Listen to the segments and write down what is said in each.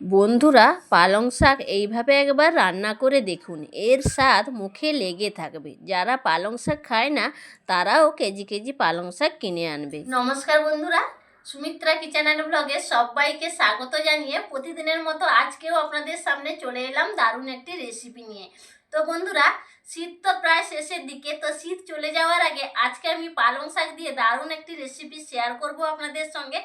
বন্ধুরা, পালং শাক এইভাবে একবার রান্না করে দেখুন। এর স্বাদ মুখে লেগে থাকবে। যারা পালং শাক খায় না, তারাও কেজি কেজি পালং শাক কিনে আনবে। নমস্কার বন্ধুরা, সুমিত্রা কিচেন অ্যান্ড ব্লগে সবাইকে স্বাগত জানিয়ে প্রতিদিনের মতো আজকেও আপনাদের সামনে চলে এলাম দারুণ একটি রেসিপি নিয়ে। তো বন্ধুরা, শীত তো প্রায় শেষের দিকে, তো শীত চলে যাওয়ার আগে আজকে আমি পালং শাক দিয়ে দারুণ একটি রেসিপি শেয়ার করব আপনাদের সঙ্গে।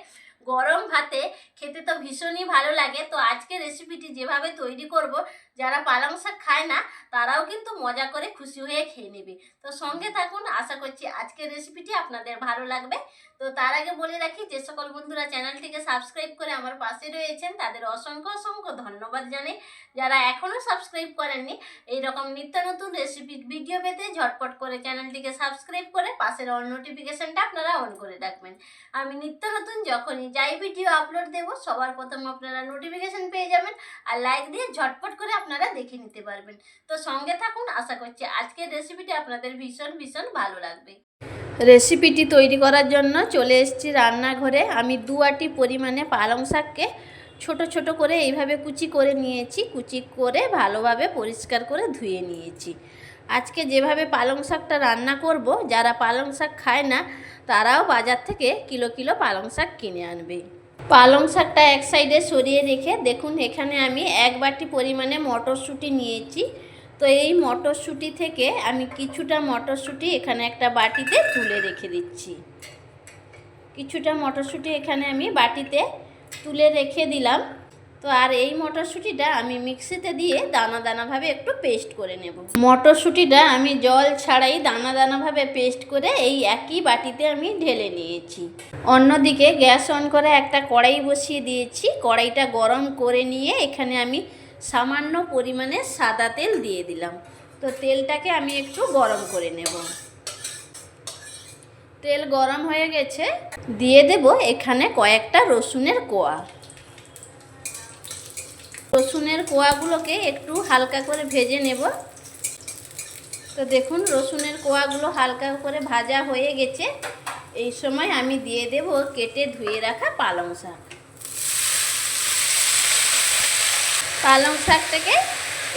গরম ভাতে খেতে তো ভীষণই ভালো লাগে। তো আজকে রেসিপিটি যেভাবে তৈরি করব যারা পালং শাক খায় না তারাও কিন্তু মজা করে খুশি হয়ে খেয়ে নেবে। তো সঙ্গে থাকুন আশা করছি আজকের রেসিপিটি আপনাদের ভালো লাগবে। তো তার আগে বলে রাখি যে সকল বন্ধুরা চ্যানেলটিকে সাবস্ক্রাইব করে আমার পাশে রয়েছেন তাদের অসংখ্য অসংখ্য ধন্যবাদ জানাই। যারা এখনও সাবস্ক্রাইব করেননি এই রকম নিত্য নতুন রেসিপি ভিডিও পেতে ঝটপট করে চ্যানেলটিকে সাবস্ক্রাইব করে পাশের অল নোটিফিকেশনটা আপনারা অন করে রাখবেন। আমি নিত্য নতুন যখনই যাই ভিডিও আপলোড দেবো সবার প্রথম আপনারা নোটিফিকেশন পেয়ে যাবেন। আর লাইক দিয়ে ঝটপট করে আপনারা দেখে নিতে পারবেন। তো সঙ্গে থাকুন, আশা করছি আজকের রেসিপিটি আপনাদের ভীষণ ভীষণ ভালো লাগবে। রেসিপিটি তৈরি করার জন্য চলে এসেছি রান্নাঘরে। আমি দু আটি পরিমাণে পালং শাককে ছোট ছোট করে এইভাবে কুচি করে নিয়েছি। কুচি করে ভালোভাবে পরিষ্কার করে ধুয়ে নিয়েছি। আজকে যেভাবে পালং শাকটা রান্না করব, যারা পালং শাক খায় না, তারাও বাজার থেকে কিলো কিলো পালং শাক কিনে আনবে। পালং শাকটা এক সাইডে সরিয়ে রেখে দেখুন, এখানে আমি এক বাটি পরিমাণে মটরশুঁটি নিয়েছি। তো এই মটরশুঁটি থেকে আমি কিছুটা মটরশুঁটি এখানে একটা বাটিতে তুলে রেখে দিচ্ছি। কিছুটা মটরশুঁটি এখানে আমি বাটিতে তুলে রেখে দিলাম। তো আর এই মটরশুঁটিটা আমি মিক্সিতে দিয়ে দানা দানাভাবে একটু পেস্ট করে নেব। মটরশুঁটিটা আমি জল ছাড়াই দানা দানাভাবে পেস্ট করে এই একই বাটিতে আমি ঢেলে নিয়েছি। অন্যদিকে গ্যাস অন করে একটা কড়াই বসিয়ে দিয়েছি। কড়াইটা গরম করে নিয়ে এখানে আমি সামান্য পরিমাণে সাদা তেল দিয়ে দিলাম। তো তেলটাকে আমি একটু গরম করে নেব। তেল গরম হয়ে গেছে। দিয়ে দেব এখানে কয়েকটা রসুনের কোয়া। রসুনের কোয়াগুলোকে একটু হালকা করে ভেজে নেব। তো দেখুন, রসুনের কোয়াগুলো হালকা করে ভাজা হয়ে গেছে। এই সময় আমি দিয়ে দেব কেটে ধুয়ে রাখা পালং শাক। পালং শাকটাকে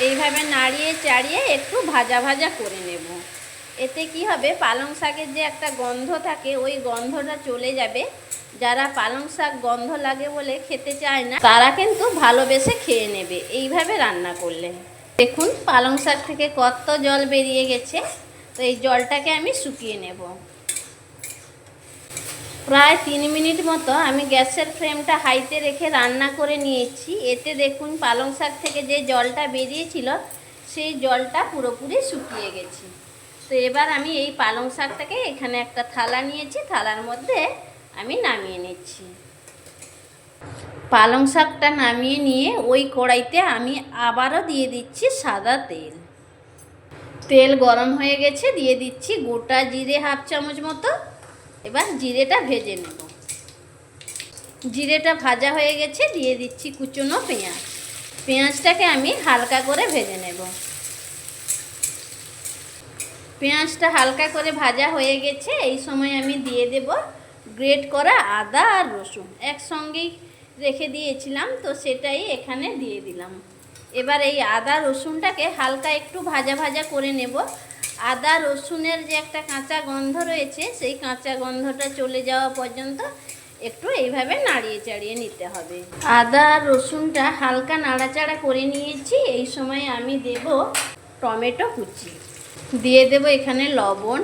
এইভাবে নাড়িয়ে চাড়িয়ে একটু ভাজা ভাজা করে নেব। এতে কি হবে? পালং শাকের যে একটা গন্ধ থাকে, ওই গন্ধটা চলে যাবে। যারা পালং শাক গন্ধ লাগে বলে খেতে চায় না, তারা কিন্তু ভালোবেসে খেয়ে নেবে। এইভাবে রান্না করলে। দেখুন, পালং শাক থেকে কত জল বেরিয়ে গেছে। তো এই জলটাকে আমি শুকিয়ে নেব। প্রায় তিন মিনিট মতো আমি গ্যাসের ফ্লেমটা হাইতে রেখে রান্না করে নিয়েছি। এতে দেখুন, পালং শাক থেকে যে জলটা বেরিয়েছিল, সেই জলটা পুরোপুরি শুকিয়ে গেছে। তো এবার আমি এই পালং শাকটাকে এখানে একটা থালা নিয়েছি, থালার মধ্যে আমি নামিয়ে নিচ্ছি। পালং শাকটা নামিয়ে নিয়ে ওই কড়াইতে আমি আবারও দিয়ে দিচ্ছি সাদা তেল। তেল গরম হয়ে গেছে, দিয়ে দিচ্ছি গোটা জিরে হাফ চামচ মতো। এবার জিরেটা ভেজে নেব। জিরেটা ভাজা হয়ে গেছে, দিয়ে দিচ্ছি কুচনো পেঁয়াজ। পেঁয়াজটাকে আমি হালকা করে ভেজে নেব। পেঁয়াজটা হালকা করে ভাজা হয়ে গেছে, এই সময় আমি দিয়ে দেব গ্রেট করা আদা আর রসুন। একসঙ্গেই রেখে দিয়েছিলাম, তো সেটাই এখানে দিয়ে দিলাম। এবার এই আদা রসুনটাকে হালকা একটু ভাজা ভাজা করে নেব। আদা রসুনের যে একটা কাঁচা গন্ধ রয়েছে, সেই কাঁচা গন্ধটা চলে যাওয়া পর্যন্ত একটু এইভাবে নাড়িয়ে চাড়িয়ে নিতে হবে। আদা রসুনটা হালকা নাড়াচাড়া করে নিয়েছি, এই সময় আমি দেব টমেটো কুচি। দিয়ে দেব এখানে লবণ।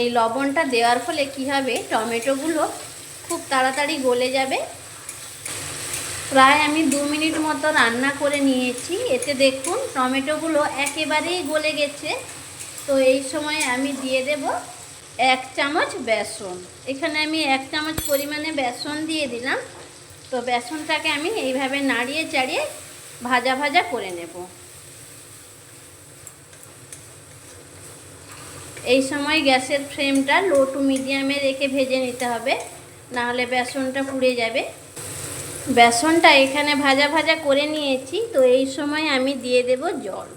এই লবণটা দেওয়ার ফলে কি হবে? টমেটোগুলো খুব তাড়াতাড়ি গলে যাবে। প্রায় আমি দু মিনিট মতো রান্না করে নিয়েছি। এতে দেখুন, টমেটোগুলো একেবারেই গলে গেছে। তো এই সময় আমি দিয়ে দেব এক চামচ বেসন। এখানে আমি এক চামচ পরিমাণে বেসন দিয়ে দিলাম। তো বেসনটাকে আমি এইভাবে নাড়িয়ে চাড়িয়ে ভাজা ভাজা করে নেব। এই সময় গ্যাসের ফ্লেমটা লো টু মিডিয়ামে রেখে ভেজে নিতে হবে, নাহলে বেসনটা পুড়ে যাবে। বেসনটা এখানে ভাজা ভাজা করে নিয়েছি, তো এই সময় আমি দিয়ে দেব জল।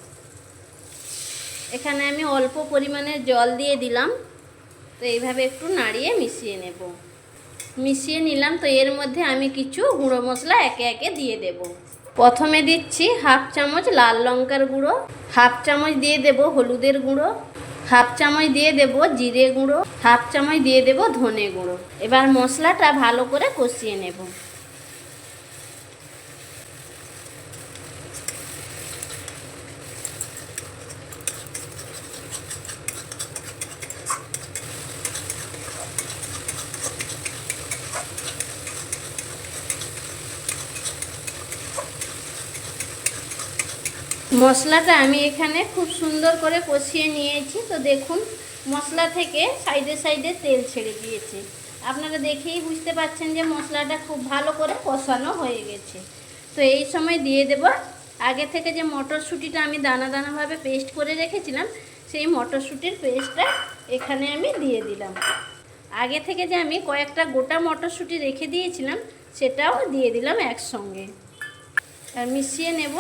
এখানে আমি অল্প পরিমাণে জল দিয়ে দিলাম, তো এইভাবে একটু নাড়িয়ে মিশিয়ে নেব। মিশিয়ে নিলাম, তো এর মধ্যে আমি কিছু গুঁড়ো মশলা একে একে দিয়ে দেব। প্রথমে দিচ্ছি হাফ চামচ লাল লঙ্কার গুঁড়ো, হাফ চামচ দিয়ে দেব হলুদের গুঁড়ো হাফ চামচ দিয়ে দেব জিরে গুঁড়ো, হাফ চামচ দিয়ে দেব ধনে গুঁড়ো। এবার মশলাটা ভালো করে কষিয়ে নেব। মশলাটা আমি এখানে খুব সুন্দর করে কষিয়ে নিয়েছি। তো দেখুন, মশলা থেকে সাইডে সাইডে তেল ছেড়ে দিয়েছে। আপনারা দেখেই বুঝতে পারছেন যে মশলাটা খুব ভালো করে কষানো হয়ে গেছে। তো এই সময় দিয়ে দেব। আগে থেকে যে মটরশুঁটিটা আমি দানা দানাভাবে পেস্ট করে রেখেছিলাম, সেই মটরশুঁটির পেস্টটা এখানে আমি দিয়ে দিলাম। আগে থেকে যে আমি কয়েকটা গোটা মটরশুঁটি রেখে দিয়েছিলাম, সেটাও দিয়ে দিলাম একসঙ্গে। আর মিশিয়ে নেব।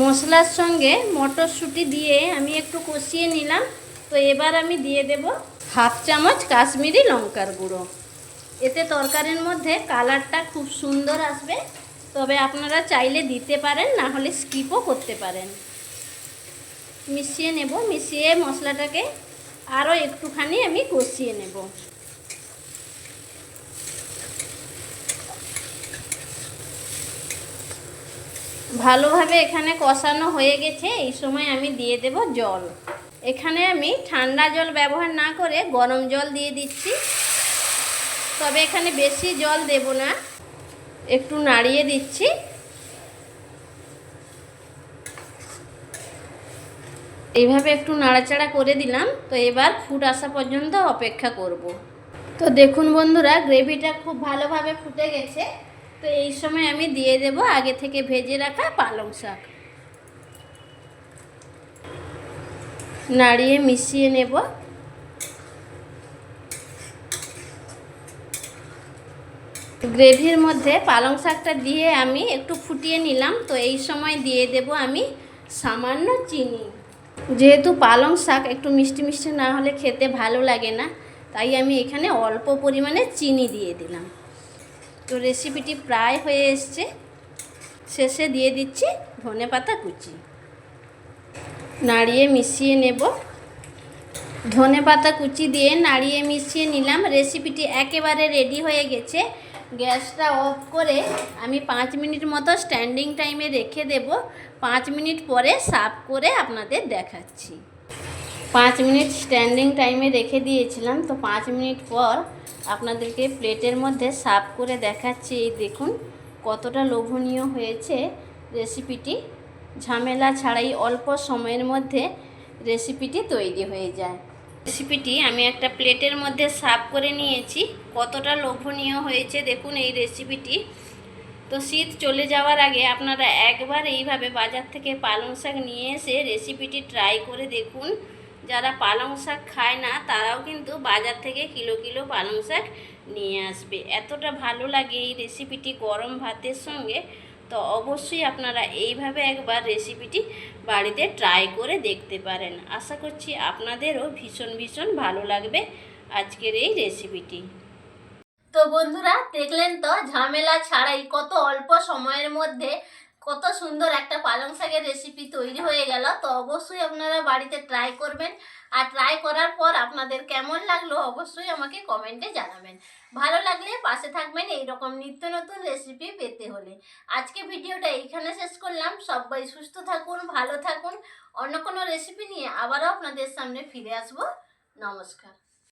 মশলার সঙ্গে মটরশুঁটি দিয়ে আমি একটু কষিয়ে নিলাম। তো এবার আমি দিয়ে দেব হাফ চামচ কাশ্মীরি লঙ্কার গুঁড়ো। এতে তরকারির মধ্যে কালারটা খুব সুন্দর আসবে। তবে আপনারা চাইলে দিতে পারেন, না হলে স্কিপও করতে পারেন। মিশিয়ে নেব, মিশিয়ে মশলাটাকে আরও একটুখানি আমি কষিয়ে নেব। ভালোভাবে এখানে কষানো হয়ে গেছে, এই সময় আমি দিয়ে দেব জল। এখানে আমি ঠান্ডা জল ব্যবহার না করে গরম জল দিয়ে দিচ্ছি। তবে এখানে বেশি জল দেব না, একটু নাড়িয়ে দিচ্ছি। এইভাবে একটু নাড়াচাড়া করে দিলাম, তো এবার ফুট আসা পর্যন্ত অপেক্ষা করব। তো দেখুন বন্ধুরা, গ্রেভিটা খুব ভালোভাবে ফুটে গেছে। তো এই সময় আমি দিয়ে দেব আগে থেকে ভেজে রাখা পালং শাক। নাড়িয়ে মিশিয়ে নেব। গ্রেভির মধ্যে পালং শাকটা দিয়ে আমি একটু ফুটিয়ে নিলাম, তো এই সময় দিয়ে দেব আমি সামান্য চিনি। যেহেতু পালং শাক একটু মিষ্টি মিষ্টি না হলে খেতে ভালো লাগে না, তাই আমি এখানে অল্প পরিমাণে চিনি দিয়ে দিলাম। তো রেসিপিটি প্রায় হয়ে এসছে। শেষে দিয়ে দিচ্ছি ধনে পাতা কুচি। নাড়িয়ে মিশিয়ে নেব। ধনে পাতা কুচি দিয়ে নাড়িয়ে মিশিয়ে নিলাম। রেসিপিটি একেবারে রেডি হয়ে গেছে। গ্যাসটা অফ করে আমি পাঁচ মিনিট মতো স্ট্যান্ডিং টাইমে রেখে দেব। পাঁচ মিনিট পরে সার্ভ করে আপনাদের দেখাচ্ছি। পাঁচ মিনিট স্ট্যান্ডিং টাইমে রেখে দিয়েছিলাম। তো পাঁচ মিনিট পর আপনাদেরকে প্লেটের মধ্যে সার্ভ করে দেখাচ্ছি। এই দেখুন, কতটা লোভনীয় হয়েছে রেসিপিটি। ঝামেলা ছাড়াই অল্প সময়ের মধ্যে রেসিপিটি তৈরি হয়ে যায়। রেসিপিটি আমি একটা প্লেটের মধ্যে সার্ভ করে নিয়েছি। কতটা লোভনীয় হয়েছে দেখুন এই রেসিপিটি। তো শীত চলে যাওয়ার আগে আপনারা একবার এইভাবে বাজার থেকে পালং শাক নিয়ে এসে রেসিপিটি ট্রাই করে দেখুন। যারা পালং শাক খায় না, তারাও কিন্তু বাজার থেকে কিলো কিলো পালং শাক নিয়ে আসবে। এতটা ভালো লাগে এই রেসিপিটি গরম ভাতের সঙ্গে। তো অবশ্যই আপনারা এইভাবে একবার রেসিপিটি বাড়িতে ট্রাই করে দেখতে পারেন। আশা করছি আপনাদেরও ভীষণ ভীষণ ভালো লাগবে আজকের এই রেসিপিটি তো বন্ধুরা, দেখলেন তো, ঝামেলা ছাড়াই কত অল্প সময়ের মধ্যে কত সুন্দর একটা পালং শাকের রেসিপি তৈরি হয়ে গেল। তো অবশ্যই আপনারা বাড়িতে ট্রাই করবেন। আর ট্রাই করার পর আপনাদের কেমন লাগল অবশ্যই আমাকে কমেন্টে জানাবেন। ভালো লাগলে পাশে থাকবেন এইরকম নিত্য নতুন রেসিপি পেতে হলে। আজকে ভিডিওটা এইখানে শেষ করলাম। সবাই সুস্থ থাকুন, ভালো থাকুন। অন্য কোনো রেসিপি নিয়ে আবারও আপনাদের সামনে ফিরে আসব। নমস্কার।